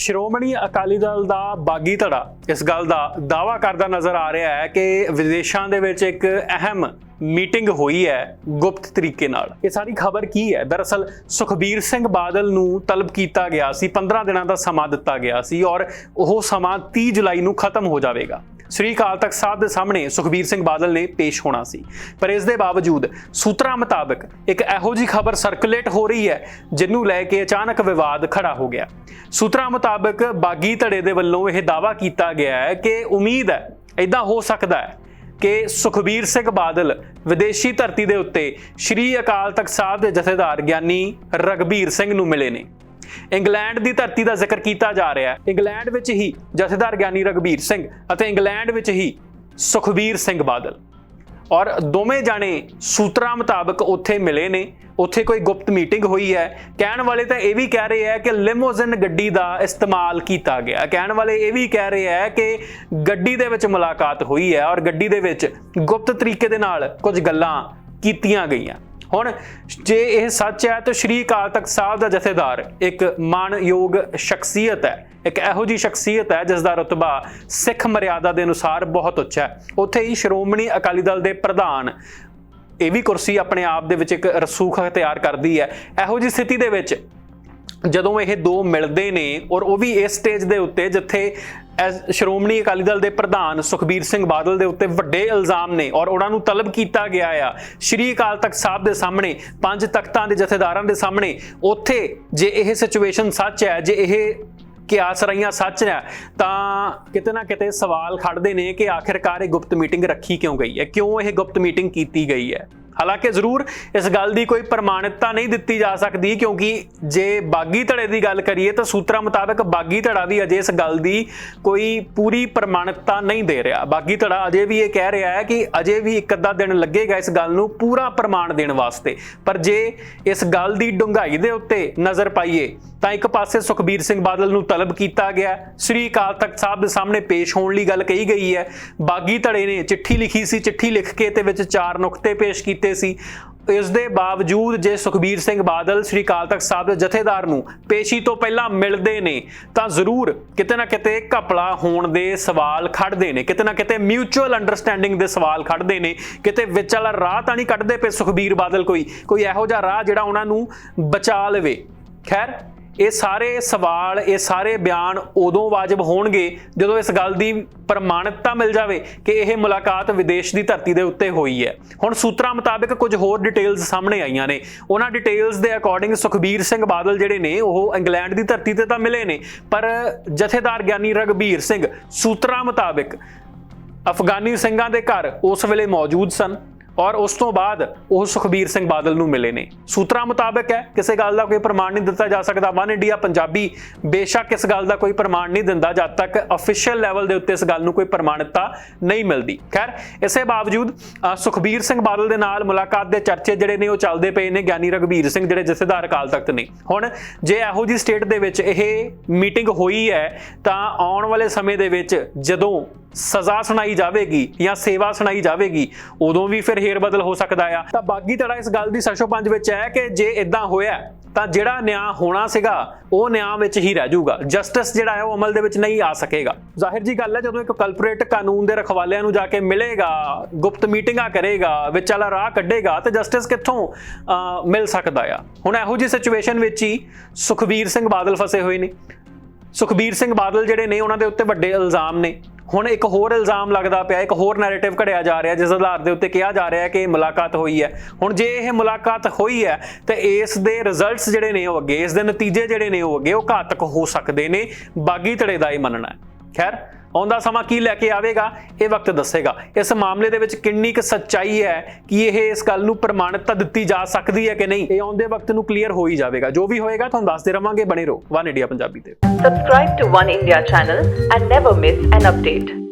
ਸ਼੍ਰੋਮਣੀ ਅਕਾਲੀ ਦਲ ਦਾ ਬਾਗੀ ਧੜਾ ਇਸ ਗੱਲ ਦਾ ਦਾਵਾ ਕਰਦਾ ਨਜ਼ਰ ਆ ਰਿਹਾ ਹੈ ਕਿ ਵਿਦੇਸ਼ਾਂ ਦੇ ਵਿੱਚ ਇੱਕ ਅਹਿਮ ਮੀਟਿੰਗ ਹੋਈ ਹੈ ਗੁਪਤ ਤਰੀਕੇ ਨਾਲ। ਇਹ ਸਾਰੀ ਖਬਰ ਕੀ ਹੈ? ਦਰਅਸਲ ਸੁਖਬੀਰ ਸਿੰਘ ਬਾਦਲ ਨੂੰ ਤਲਬ ਕੀਤਾ ਗਿਆ ਸੀ 15 ਦਿਨਾਂ ਦਾ ਸਮਾਂ ਦਿੱਤਾ ਗਿਆ ਸੀ ਔਰ ਉਹ ਸਮਾਂ 30 ਜੁਲਾਈ ਨੂੰ ਖਤਮ ਹੋ ਜਾਵੇਗਾ। ਸ੍ਰੀ ਅਕਾਲ ਤਖਤ ਸਾਹਿਬ ਦੇ ਸਾਹਮਣੇ ਸੁਖਬੀਰ ਸਿੰਘ ਬਾਦਲ ਨੇ ਪੇਸ਼ ਹੋਣਾ ਸੀ। ਪਰ ਇਸ ਦੇ ਬਾਵਜੂਦ ਸੂਤਰਾਂ ਮੁਤਾਬਕ ਇੱਕ ਇਹੋ ਜੀ ਖਬਰ ਸਰਕੂਲੇਟ ਹੋ ਰਹੀ ਹੈ, ਜਿਹਨੂੰ ਲੈ ਕੇ ਅਚਾਨਕ ਵਿਵਾਦ ਖੜਾ ਹੋ ਗਿਆ। ਸੂਤਰਾਂ ਮੁਤਾਬਕ ਬਾਗੀ ਧੜੇ ਦੇ ਵੱਲੋਂ ਇਹ ਦਾਵਾ ਕੀਤਾ ਗਿਆ ਹੈ ਕਿ ਉਮੀਦ ਹੈ ਇਦਾਂ ਹੋ ਸਕਦਾ ਹੈ ਕਿ ਸੁਖਬੀਰ ਸਿੰਘ ਬਾਦਲ ਵਿਦੇਸ਼ੀ ਧਰਤੀ ਦੇ ਉੱਤੇ ਸ੍ਰੀ ਅਕਾਲ ਤਖਤ ਸਾਹਿਬ ਦੇ ਜਥੇਦਾਰ ਗਿਆਨੀ ਰਗਬੀਰ ਸਿੰਘ ਨੂੰ ਮਿਲੇ ਨੇ। ਇੰਗਲੈਂਡ ਦੀ ਧਰਤੀ ਦਾ ਜ਼ਿਕਰ ਕੀਤਾ ਜਾ ਰਿਹਾ ਹੈ। ਇੰਗਲੈਂਡ ਵਿੱਚ ਹੀ ਜਥੇਦਾਰ ਗਿਆਨੀ ਰਗਬੀਰ ਸਿੰਘ ਅਤੇ ਇੰਗਲੈਂਡ ਵਿੱਚ ਹੀ ਸੁਖਬੀਰ ਸਿੰਘ ਬਾਦਲ। ਔਰ ਦੋਵੇਂ ਜਾਣੇ ਸੂਤਰਾਂ ਮੁਤਾਬਕ ਉੱਥੇ ਮਿਲੇ ਨੇ। ਉੱਥੇ ਕੋਈ ਗੁਪਤ ਮੀਟਿੰਗ ਹੋਈ ਹੈ। ਕਹਿਣ ਵਾਲੇ ਤਾਂ ਇਹ ਵੀ ਕਹਿ ਰਹੇ ਹੈ ਕਿ ਲਿਮੋਜਿਨ ਗੱਡੀ ਦਾ ਇਸਤੇਮਾਲ ਕੀਤਾ ਗਿਆ। ਕਹਿਣ ਵਾਲੇ ਇਹ ਵੀ ਕਹਿ ਰਹੇ ਹੈ ਕਿ ਗੱਡੀ ਦੇ ਵਿੱਚ ਮੁਲਾਕਾਤ ਹੋਈ ਹੈ ਔਰ ਗੱਡੀ ਦੇ ਵਿੱਚ ਗੁਪਤ ਤਰੀਕੇ ਦੇ ਨਾਲ ਕੁਝ ਗੱਲਾਂ ਕੀਤੀਆਂ ਗਈਆਂ। ਹੁਣ ਜੇ ਇਹ ਸੱਚ ਹੈ ਤਾਂ ਸ਼੍ਰੀ ਅਕਾਲ ਤਖਤ ਸਾਹਿਬ ਦਾ ਜਥੇਦਾਰ ਇੱਕ ਮਾਣਯੋਗ ਸ਼ਖਸੀਅਤ ਹੈ, ਇੱਕ ਇਹੋ ਜੀ ਸ਼ਖਸੀਅਤ ਹੈ ਜਿਸ ਦਾ ਰਤਬਾ ਸਿੱਖ ਮਰਿਆਦਾ ਦੇ ਅਨੁਸਾਰ ਬਹੁਤ ਉੱਚਾ ਹੈ। ਉੱਥੇ ਹੀ ਸ਼੍ਰੋਮਣੀ ਅਕਾਲੀ ਦਲ ਦੇ ਪ੍ਰਧਾਨ ਇਹ ਵੀ ਕੁਰਸੀ ਆਪਣੇ ਆਪ ਦੇ ਵਿੱਚ ਇੱਕ ਰਸੂਖ ਇਖਤਿਆਰ ਕਰਦੀ ਹੈ। ਇਹੋ ਜੀ ਸਥਿਤੀ ਦੇ ਵਿੱਚ ਜਦੋਂ ਇਹ ਦੋ ਮਿਲਦੇ ਨੇ ਔਰ ਉਹ ਵੀ ਇਸ ਸਟੇਜ ਦੇ ਉੱਤੇ ਜਿੱਥੇ ਸ਼੍ਰੋਮਣੀ ਅਕਾਲੀ ਦਲ ਦੇ ਪ੍ਰਧਾਨ ਸੁਖਬੀਰ ਸਿੰਘ ਬਾਦਲ ਦੇ ਉੱਤੇ ਵੱਡੇ ਇਲਜ਼ਾਮ ਨੇ ਔਰ ਉਹਨਾਂ ਨੂੰ ਤਲਬ ਕੀਤਾ ਗਿਆ ਆ। ਸ਼੍ਰੀ ਅਕਾਲ ਤਖਤ ਸਾਹਿਬ ਦੇ ਸਾਹਮਣੇ, ਪੰਜ ਤਖਤਾਂ ਦੇ ਜਥੇਦਾਰਾਂ ਦੇ ਸਾਹਮਣੇ, ਉੱਥੇ ਜੇ ਇਹ ਸਿਚੁਏਸ਼ਨ ਸੱਚ ਹੈ, ਜੇ ਇਹ ਕਿਆਸ ਰਹੀਆਂ ਸੱਚ ਹੈ ਤਾਂ ਕਿਤੇ ਨਾ ਕਿਤੇ ਸਵਾਲ ਖੜਦੇ ਨੇ ਕਿ ਆਖਿਰਕਾਰ ਇਹ ਗੁਪਤ ਮੀਟਿੰਗ ਰੱਖੀ ਕਿਉਂ ਗਈ ਹੈ? ਕਿਉਂ ਇਹ ਗੁਪਤ ਮੀਟਿੰਗ ਕੀਤੀ ਗਈ ਹੈ? ਹਾਲਾਂਕਿ ਜ਼ਰੂਰ ਇਸ ਗੱਲ ਦੀ ਕੋਈ ਪ੍ਰਮਾਣਿਕਤਾ ਨਹੀਂ ਦਿੱਤੀ ਜਾ ਸਕਦੀ, ਕਿਉਂਕਿ ਜੇ ਬਾਗੀ ਧੜੇ ਦੀ ਗੱਲ ਕਰੀਏ ਤਾਂ ਸੂਤਰਾਂ ਮੁਤਾਬਕ ਬਾਗੀ ਧੜਾ ਵੀ ਅਜੇ ਇਸ ਗੱਲ ਦੀ ਕੋਈ ਪੂਰੀ ਪ੍ਰਮਾਣਿਕਤਾ ਨਹੀਂ ਦੇ ਰਿਹਾ। ਬਾਗੀ ਧੜਾ ਅਜੇ ਵੀ ਇਹ ਕਹਿ ਰਿਹਾ ਹੈ ਕਿ ਅਜੇ ਵੀ ਇੱਕ ਅੱਧਾ ਦਿਨ ਲੱਗੇਗਾ ਇਸ ਗੱਲ ਨੂੰ ਪੂਰਾ ਪ੍ਰਮਾਣ ਦੇਣ ਵਾਸਤੇ। ਪਰ ਜੇ ਇਸ ਗੱਲ ਦੀ ਡੂੰਘਾਈ ਦੇ ਉੱਤੇ ਨਜ਼ਰ ਪਾਈਏ, ਤਾਂ ਇੱਕ ਪਾਸੇ ਸੁਖਬੀਰ ਸਿੰਘ ਬਾਦਲ ਨੂੰ ਤਲਬ ਕੀਤਾ ਗਿਆ। ਸ੍ਰੀ ਅਕਾਲ ਤਖਤ ਸਾਹਿਬ ਦੇ ਸਾਹਮਣੇ ਪੇਸ਼ ਹੋਣ ਲਈ ਗੱਲ ਕਹੀ ਗਈ ਹੈ। ਬਾਗੀ ਧੜੇ ਨੇ ਚਿੱਠੀ ਲਿਖੀ ਸੀ, ਚਿੱਠੀ ਲਿਖ ਕੇ ਤੇ ਵਿੱਚ ਚਾਰ ਨੁਕਤੇ ਪੇਸ਼ ਕੀਤੇ ਸੀ। ਇਸ ਦੇ ਬਾਵਜੂਦ ਜੇ ਸੁਖਬੀਰ ਸਿੰਘ ਬਾਦਲ ਸ੍ਰੀ ਅਕਾਲ ਤਖਤ ਸਾਹਿਬ ਦੇ ਜਥੇਦਾਰ ਨੂੰ ਪੇਸ਼ੀ ਤੋਂ ਪਹਿਲਾਂ ਮਿਲਦੇ ਨੇ, ਤਾਂ ਜ਼ਰੂਰ ਕਿਤੇ ਨਾ ਕਿਤੇ ਘਪਲਾ ਹੋਣ ਦੇ ਸਵਾਲ ਖੜਦੇ ਨੇ। ਕਿਤੇ ਨਾ ਕਿਤੇ ਮਿਊਚੁਅਲ ਅੰਡਰਸਟੈਂਡਿੰਗ ਦੇ ਸਵਾਲ ਖੜਦੇ ਨੇ। ਕਿਤੇ ਵਿੱਚ ਵਾਲਾ ਰਾਹ ਤਾਂ ਨਹੀਂ ਕੱਢਦੇ ਪਏ ਸੁਖਬੀਰ ਬਾਦਲ ਕੋਈ। ਕੋਈ ਇਹੋ ਜਿਹਾ ਰਾਹ ਜਿਹੜਾ ਉਹਨਾਂ ਨੂੰ ਬਚਾ ਲਵੇ। ਖੈਰ ਇਹ ਸਾਰੇ ਸਵਾਲ, ਇਹ ਸਾਰੇ ਬਿਆਨ ਉਦੋਂ ਵਾਜਬ ਹੋਣਗੇ ਜਦੋਂ ਇਸ ਗੱਲ ਦੀ ਪ੍ਰਮਾਣਿਕਤਾ ਮਿਲ ਜਾਵੇ ਕਿ ਇਹ ਮੁਲਾਕਾਤ ਵਿਦੇਸ਼ ਦੀ ਧਰਤੀ ਦੇ ਉੱਤੇ ਹੋਈ ਹੈ। ਹੁਣ ਸੂਤਰਾਂ ਮੁਤਾਬਕ ਕੁਝ ਹੋਰ ਡਿਟੇਲਸ ਸਾਹਮਣੇ ਆਈਆਂ ਨੇ। ਉਹਨਾਂ ਡਿਟੇਲਸ ਦੇ ਅਕੋਰਡਿੰਗ ਸੁਖਬੀਰ ਸਿੰਘ ਬਾਦਲ ਜਿਹੜੇ ਨੇ, ਉਹ ਇੰਗਲੈਂਡ ਦੀ ਧਰਤੀ ਤੇ ਤਾਂ ਮਿਲੇ ਨੇ, ਪਰ ਜਥੇਦਾਰ ਗਿਆਨੀ ਰਗਬੀਰ ਸਿੰਘ ਸੂਤਰਾਂ ਮੁਤਾਬਕ ਅਫਗਾਨੀ ਸਿੰਘਾਂ ਦੇ ਘਰ ਉਸ ਵੇਲੇ ਮੌਜੂਦ ਸਨ। ਔਰ ਉਸ ਤੋਂ ਬਾਅਦ ਉਹ ਸੁਖਬੀਰ ਸਿੰਘ ਬਾਦਲ ਨੂੰ ਮਿਲੇ ਨੇ। ਸੂਤਰਾਂ ਮੁਤਾਬਕ ਹੈ, ਕਿਸੇ ਗੱਲ ਦਾ ਕੋਈ ਪ੍ਰਮਾਣ ਨਹੀਂ ਦਿੱਤਾ ਜਾ ਸਕਦਾ। ਵਨ ਇੰਡੀਆ ਪੰਜਾਬੀ ਬੇਸ਼ੱਕ ਇਸ ਗੱਲ ਦਾ ਕੋਈ ਪ੍ਰਮਾਣ ਨਹੀਂ ਦਿੰਦਾ, ਜਦ ਤੱਕ ਅਫੀਸ਼ੀਅਲ ਲੈਵਲ ਦੇ ਉੱਤੇ ਇਸ ਗੱਲ ਨੂੰ ਕੋਈ ਪ੍ਰਮਾਣਿਕਤਾ ਨਹੀਂ ਮਿਲਦੀ। ਖੈਰ, ਇਸੇ ਬਾਵਜੂਦ ਸੁਖਬੀਰ ਸਿੰਘ ਬਾਦਲ ਦੇ ਨਾਲ ਮੁਲਾਕਾਤ ਦੇ ਚਰਚੇ ਜਿਹੜੇ ਨੇ ਉਹ ਚੱਲਦੇ ਪਏ ਨੇ, ਗਿਆਨੀ ਰਗਬੀਰ ਸਿੰਘ ਜਿਹੜੇ ਜਥੇਦਾਰ ਅਕਾਲ ਤਖਤ ਨੇ। ਹੁਣ, ਜੇ ਇਹੋ ਜੀ ਸਟੇਟ ਦੇ ਵਿੱਚ ਇਹ ਮੀਟਿੰਗ ਹੋਈ ਹੈ, ਤਾਂ ਆਉਣ ਵਾਲੇ ਸਮੇਂ ਦੇ ਵਿੱਚ ਜਦੋਂ ਸਜ਼ਾ ਸੁਣਾਈ ਜਾਵੇਗੀ ਜਾਂ ਸੇਵਾ ਸੁਣਾਈ ਜਾਵੇਗੀ ਉਦੋਂ ਵੀ ਫਿਰ ਹੇਰ ਬਦਲ ਹੋ ਸਕਦਾ ਆ। ਤਾਂ ਬਾਗੀ ਧੜਾ ਇਸ ਗੱਲ ਦੀ ਸਸ਼ੋ ਪੰਜ ਵਿੱਚ ਹੈ ਕਿ ਜੇ ਇਦਾਂ ਹੋਇਆ ਤਾਂ ਜਿਹੜਾ ਨਿਆਂ ਹੋਣਾ ਸੀਗਾ ਉਹ ਨਿਆਂ ਵਿੱਚ ਹੀ ਰਹਿ ਜਾਊਗਾ। ਜਸਟਿਸ ਜਿਹੜਾ ਹੈ ਉਹ ਅਮਲ ਦੇ ਵਿੱਚ ਨਹੀਂ ਆ ਸਕੇਗਾ। ਜ਼ਾਹਿਰ ਜੀ ਗੱਲ ਹੈ ਜਦੋਂ ਇੱਕ ਕਲਪਰੇਟ ਕਾਨੂੰਨ ਦੇ ਰਖਵਾਲਿਆਂ ਨੂੰ ਜਾ ਕੇ ਮਿਲੇਗਾ ਗੁਪਤ ਮੀਟਿੰਗਾਂ ਕਰੇਗਾ ਵਿੱਚ ਵਾਲਾ ਰਾਹ ਕੱਢੇਗਾ ਤੇ ਜਸਟਿਸ ਕਿੱਥੋਂ ਅਹ, ਮਿਲ ਸਕਦਾ ਆ। ਹੁਣ ਇਹੋ ਜਿਹੀ ਸਿਚੁਏਸ਼ਨ ਵਿੱਚ ਹੀ ਸੁਖਬੀਰ ਸਿੰਘ ਬਾਦਲ ਫਸੇ ਹੋਏ ਨੇ। ਸੁਖਬੀਰ ਸਿੰਘ ਬਾਦਲ ਜਿਹੜੇ ਨੇ ਉਹਨਾਂ ਦੇ ਉੱਤੇ ਵੱਡੇ ਇਲਜ਼ਾਮ ਨੇ। ਹੁਣ ਇੱਕ ਹੋਰ ਇਲਜ਼ਾਮ ਲੱਗਦਾ ਪਿਆ, ਇੱਕ ਹੋਰ ਨੈਰੇਟਿਵ ਘੜਿਆ ਜਾ ਰਿਹਾ, ਜਿਸ ਆਧਾਰ ਦੇ ਉੱਤੇ ਕਿਹਾ ਜਾ ਰਿਹਾ ਕਿ ਇਹ ਮੁਲਾਕਾਤ ਹੋਈ ਹੈ। ਹੁਣ ਜੇ ਇਹ ਮੁਲਾਕਾਤ ਹੋਈ ਹੈ, ਤੇ ਇਸ ਦੇ ਰਿਜ਼ਲਟਸ ਜਿਹੜੇ ਨੇ ਉਹ ਅੱਗੇ, ਇਸ ਦੇ ਨਤੀਜੇ ਜਿਹੜੇ ਨੇ ਉਹ ਅੱਗੇ, ਉਹ ਘਾਤਕ ਹੋ ਸਕਦੇ ਨੇ। ਬਾਗੀ ਧੜੇ ਦਾ ਇਹ ਮੰਨਣਾ ਹੈ। ਖੈਰ ਆਉਂਦਾ ਸਮਾਂ ਕੀ ਲੈ ਕੇ ਆਵੇਗਾ, ਇਹ ਵਕਤ ਦੱਸੇਗਾ। ਇਸ ਮਾਮਲੇ ਦੇ ਵਿੱਚ ਕਿੰਨੀ ਕੁ ਸੱਚਾਈ ਹੈ ਕਿ ਇਹ ਇਸ ਗੱਲ ਨੂੰ ਪ੍ਰਮਾਣਿਕਤਾ ਦਿੱਤੀ ਜਾ ਸਕਦੀ ਹੈ ਕਿ ਨਹੀਂ, ਇਹ ਆਉਂਦੇ ਵਕਤ ਨੂੰ ਕਲੀਅਰ ਹੋ ਹੀ ਜਾਵੇਗਾ। ਜੋ ਵੀ ਹੋਏਗਾ, ਤੁਹਾਨੂੰ ਦੱਸਦੇ ਰਵਾਂਗੇ। ਬਣੇ ਰਹੋ। ਵਨ ਇੰਡੀਆ ਪੰਜਾਬੀ ਤੇ। Subscribe to One India channel and never miss an update.